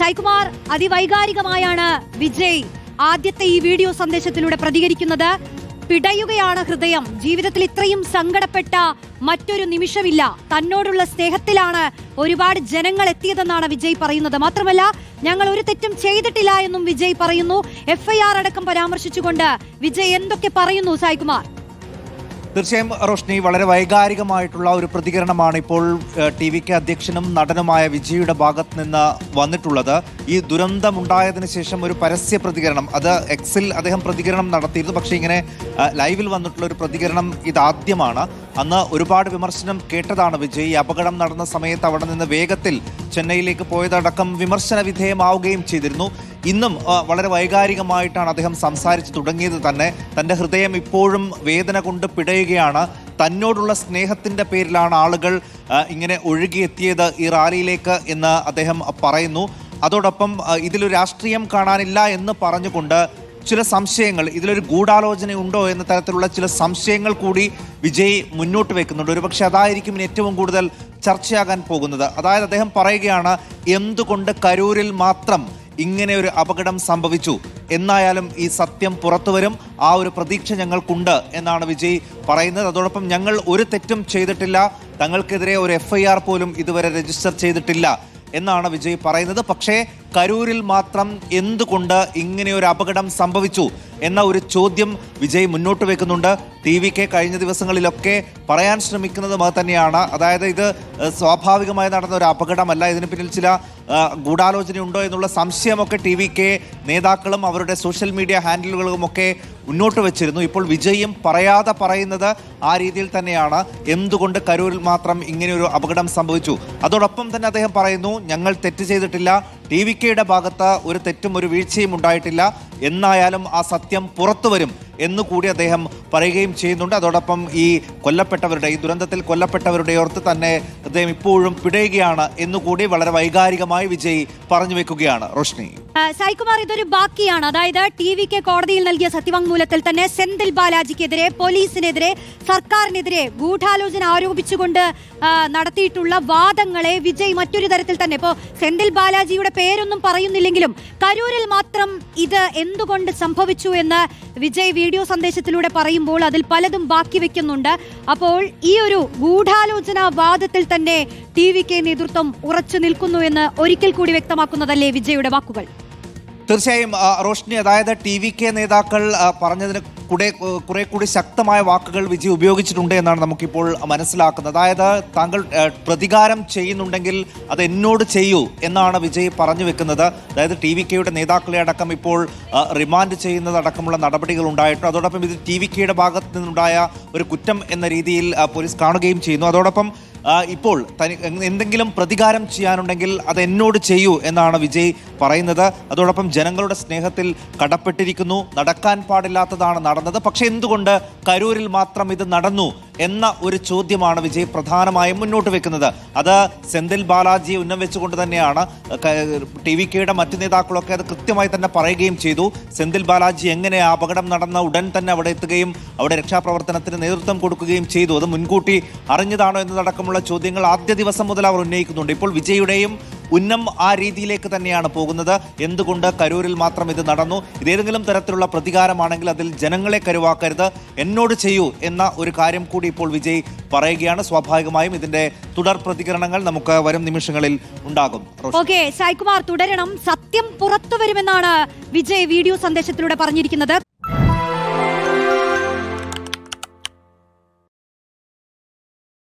സായികുമാർ അതിവൈകാരികമായാണ് വിജയ്. ആദ്യത്തെ ഈ വീഡിയോ സന്ദേശത്തിലൂടെ പ്രതികരിക്കുന്നത് പിടയുകയാണ് ഹൃദയം. ജീവിതത്തിൽ ഇത്രയും സങ്കടപ്പെട്ട മറ്റൊരു നിമിഷമില്ല. തന്നോടുള്ള സ്നേഹത്തിലാണ് ഒരുപാട് ജനങ്ങൾ എത്തിയതെന്നാണ് വിജയ് പറയുന്നത്. മാത്രമല്ല ഞങ്ങൾ ഒരു തെറ്റും ചെയ്തിട്ടില്ല എന്നും വിജയ് പറയുന്നു. എഫ്ഐആർ അടക്കം പരാമർശിച്ചുകൊണ്ട് വിജയ് എന്തൊക്കെ പറയുന്നു സായികുമാർ? തീർച്ചയായും റോഷ്നി വളരെ വൈകാരികമായിട്ടുള്ള ഒരു പ്രതികരണമാണ് ഇപ്പോൾ ടി വി കെ അധ്യക്ഷനും നടനുമായ വിജയുടെ ഭാഗത്ത് നിന്ന് വന്നിട്ടുള്ളത്. ഈ ദുരന്തമുണ്ടായതിനു ശേഷം ഒരു പരസ്യ പ്രതികരണം അത് എക്സിൽ അദ്ദേഹം പ്രതികരണം നടത്തിയിരുന്നു. പക്ഷേ ഇങ്ങനെ ലൈവിൽ വന്നിട്ടുള്ള ഒരു പ്രതികരണം ഇതാദ്യമാണ്. അന്ന് ഒരുപാട് വിമർശനം കേട്ടതാണ് വിജയ്. ഈ അപകടം നടന്ന സമയത്ത് അവിടെ നിന്ന് വേഗത്തിൽ ചെന്നൈയിലേക്ക് പോയതടക്കം വിമർശന വിധേയമാവുകയും ചെയ്തിരുന്നു. ഇന്നും വളരെ വൈകാരികമായിട്ടാണ് അദ്ദേഹം സംസാരിച്ചു തുടങ്ങിയത് തന്നെ. തന്റെ ഹൃദയം ഇപ്പോഴും വേദന കൊണ്ട് പിടയുകയാണ്. തന്നോടുള്ള സ്നേഹത്തിന്റെ പേരിലാണ് ആളുകൾ ഇങ്ങനെ ഒഴുകിയെത്തിയത് ഈ റാലിയിലേക്ക് എന്ന് അദ്ദേഹം പറയുന്നു. അതോടൊപ്പം ഇതിലൊരു രാഷ്ട്രീയം കാണാനില്ല എന്ന് പറഞ്ഞുകൊണ്ട് ചില സംശയങ്ങൾ ഇതിലൊരു ഗൂഢാലോചന ഉണ്ടോ എന്ന തരത്തിലുള്ള ചില സംശയങ്ങൾ കൂടി വിജയ് മുന്നോട്ട് വെക്കുന്നുണ്ട്. ഒരുപക്ഷെ അതായിരിക്കും ഏറ്റവും കൂടുതൽ ചർച്ചയാകാൻ പോകുന്നത്. അതായത് അദ്ദേഹം പറയുകയാണ് എന്തുകൊണ്ട് കരൂരിൽ മാത്രം ഇങ്ങനെ ഒരു അപകടം സംഭവിച്ചു. എന്നായാലും ഈ സത്യം പുറത്തുവരും. ആ ഒരു പ്രതീക്ഷ ഞങ്ങൾക്കുണ്ട് എന്നാണ് വിജയ് പറയുന്നത്. അതോടൊപ്പം ഞങ്ങൾ ഒരു തെറ്റും ചെയ്തിട്ടില്ല. തങ്ങൾക്കെതിരെ ഒരു എഫ് പോലും ഇതുവരെ രജിസ്റ്റർ ചെയ്തിട്ടില്ല. എന്നാണ് വിജയ് പറയുന്നത്. പക്ഷേ കരൂരിൽ മാത്രം എന്തുകൊണ്ട് ഇങ്ങനെ ഒരു അപകടം സംഭവിച്ചു എന്ന ഒരു ചോദ്യം വിജയ് മുന്നോട്ട് വെക്കുന്നുണ്ട്. ടി വി കെ കഴിഞ്ഞ ദിവസങ്ങളിലൊക്കെ പറയാൻ ശ്രമിക്കുന്നത് അത് തന്നെയാണ്. അതായത് ഇത് സ്വാഭാവികമായി നടന്ന ഒരു അപകടമല്ല. ഇതിന് പിന്നിൽ ചില ഗൂഢാലോചനയുണ്ടോ എന്നുള്ള സംശയമൊക്കെ ടി വി കെ നേതാക്കളും അവരുടെ സോഷ്യൽ മീഡിയ ഹാൻഡിലുകളും ഒക്കെ മുന്നോട്ട് വെച്ചിരുന്നു. ഇപ്പോൾ വിജയം പറയാതെ പറയുന്നത് ആ രീതിയിൽ തന്നെയാണ്. എന്തുകൊണ്ട് കരൂരിൽ മാത്രം ഇങ്ങനെയൊരു അപകടം സംഭവിച്ചു? അതോടൊപ്പം തന്നെ അദ്ദേഹം പറയുന്നു ഞങ്ങൾ തെറ്റ് ചെയ്തിട്ടില്ല. ടി വി കെയുടെ ഭാഗത്ത് ഒരു തെറ്റും ഒരു വീഴ്ചയും ഉണ്ടായിട്ടില്ല. എന്നായാലും ആ സത്യം പുറത്തു വരും. എന്നുകൂടി അദ്ദേഹം പറയുകയും ചെയ്യുന്നുണ്ട്. അതോടൊപ്പം ഈ കൊല്ലപ്പെട്ടവരുടെ ഈ ദുരന്തത്തിൽ കൊല്ലപ്പെട്ടവരുടെ ഓർത്ത് തന്നെ അദ്ദേഹം ഇപ്പോഴും പിടയുകയാണ് എന്നുകൂടി വളരെ വൈകാരികമായി വിജയ് പറഞ്ഞു വെക്കുകയാണ്. റോഷ്നി. സായികുമാർ ഇതൊരു ബാക്കിയാണ്. അതായത് ടി വിക്ക് കോടതിയിൽ നൽകിയ സത്യവാങ്മൂലത്തിൽ തന്നെ സെന്തിൽ ബാലാജിക്കെതിരെ പോലീസിനെതിരെ സർക്കാരിനെതിരെ ഗൂഢാലോചന ആരോപിച്ചുകൊണ്ട് നടത്തിയിട്ടുള്ള വാദങ്ങളെ വിജയ് മറ്റൊരു തരത്തിൽ തന്നെ ഇപ്പോൾ സെന്തിൽ ബാലാജിയുടെ പേരൊന്നും പറയുന്നില്ലെങ്കിലും കരൂരിൽ മാത്രം ഇത് എന്തുകൊണ്ട് സംഭവിച്ചു എന്ന് വിജയ് വീഡിയോ സന്ദേശത്തിലൂടെ പറയുമ്പോൾ അതിൽ പലതും ബാക്കി വെക്കുന്നുണ്ട്. അപ്പോൾ ഈ ഒരു ഗൂഢാലോചന വാദത്തിൽ തന്നെ ടി വി കെ നേതൃത്വം ഉറച്ചു നിൽക്കുന്നു എന്ന് ഒരിക്കൽ കൂടി വ്യക്തമാക്കുന്നതല്ലേ വിജയുടെ വാക്കുകൾ? തീർച്ചയായും റോഷ്നി അതായത് ടി വി കെ നേതാക്കൾ പറഞ്ഞതിന് കൂടെ കുറെ കൂടി ശക്തമായ വാക്കുകൾ വിജയ് ഉപയോഗിച്ചിട്ടുണ്ട് എന്നാണ് നമുക്കിപ്പോൾ മനസ്സിലാക്കുന്നത്. അതായത് താങ്കൾ പ്രതികാരം ചെയ്യുന്നുണ്ടെങ്കിൽ അത് എന്നോട് ചെയ്യൂ എന്നാണ് വിജയ് പറഞ്ഞു വെക്കുന്നത്. അതായത് ടി വി കെയുടെ നേതാക്കളെ അടക്കം ഇപ്പോൾ റിമാൻഡ് ചെയ്യുന്നത് അടക്കമുള്ള നടപടികൾ ഉണ്ടായിട്ടുണ്ട്. അതോടൊപ്പം ഇത് ടി വി കെയുടെ ഭാഗത്ത് നിന്നുണ്ടായ ഒരു കുറ്റം എന്ന രീതിയിൽ പോലീസ് കാണുകയും ചെയ്യുന്നു. അതോടൊപ്പം ഇപ്പോൾ തനി എന്തെങ്കിലും പ്രതികാരം ചെയ്യാനുണ്ടെങ്കിൽ അത് എന്നോട് ചെയ്യൂ എന്നാണ് വിജയ് പറയുന്നത്. അതോടൊപ്പം ജനങ്ങളുടെ സ്നേഹത്തിൽ കടപ്പെട്ടിരിക്കുന്നു. നടക്കാൻ പാടില്ലാത്തതാണ് നടന്നത്. പക്ഷേ എന്തുകൊണ്ട് കരൂരിൽ മാത്രം ഇത് നടന്നു? എന്ന ഒരു ചോദ്യമാണ് വിജയ് പ്രധാനമായും മുന്നോട്ട് വെക്കുന്നത്. അത് സെന്തിൽ ബാലാജിയെ ഉന്നം വെച്ചുകൊണ്ട് തന്നെയാണ് ടി വി കെയുടെ മറ്റു നേതാക്കളൊക്കെ അത് കൃത്യമായി തന്നെ പറയുകയും ചെയ്തു. സെന്തിൽ ബാലാജി എങ്ങനെ അപകടം നടന്ന ഉടൻ തന്നെ അവിടെ എത്തുകയും അവിടെ രക്ഷാപ്രവർത്തനത്തിന് നേതൃത്വം കൊടുക്കുകയും ചെയ്തു. അത് മുൻകൂട്ടി അറിഞ്ഞതാണോ എന്നതടക്കമുള്ള ചോദ്യങ്ങൾ ആദ്യ ദിവസം മുതൽ അവർ ഉന്നയിക്കുന്നുണ്ട്. ഇപ്പോൾ വിജയുടെയും ഉന്നം ആ രീതിയിലേക്ക് തന്നെയാണ് പോകുന്നത്. എന്തുകൊണ്ട് കരൂരിൽ മാത്രം ഇത് നടന്നു? ഇതേതെങ്കിലും തരത്തിലുള്ള പ്രതികാരമാണെങ്കിൽ അതിൽ ജനങ്ങളെ കരുവാക്കരുത്. എന്നോട് ചെയ്യൂ എന്ന ഒരു കാര്യം കൂടി ഇപ്പോൾ വിജയ് പറയുകയാണ്. സ്വാഭാവികമായും ഇതിന്റെ തുടർ പ്രതികരണങ്ങൾ നമുക്ക് വരും നിമിഷങ്ങളിൽ ഉണ്ടാകും. ഓക്കെ സായികുമാർ തുടരണം. സത്യം പുറത്തു വരുമെന്നാണ് വിജയ് വീഡിയോ സന്ദേശത്തിലൂടെ പറഞ്ഞിരിക്കുന്നത്.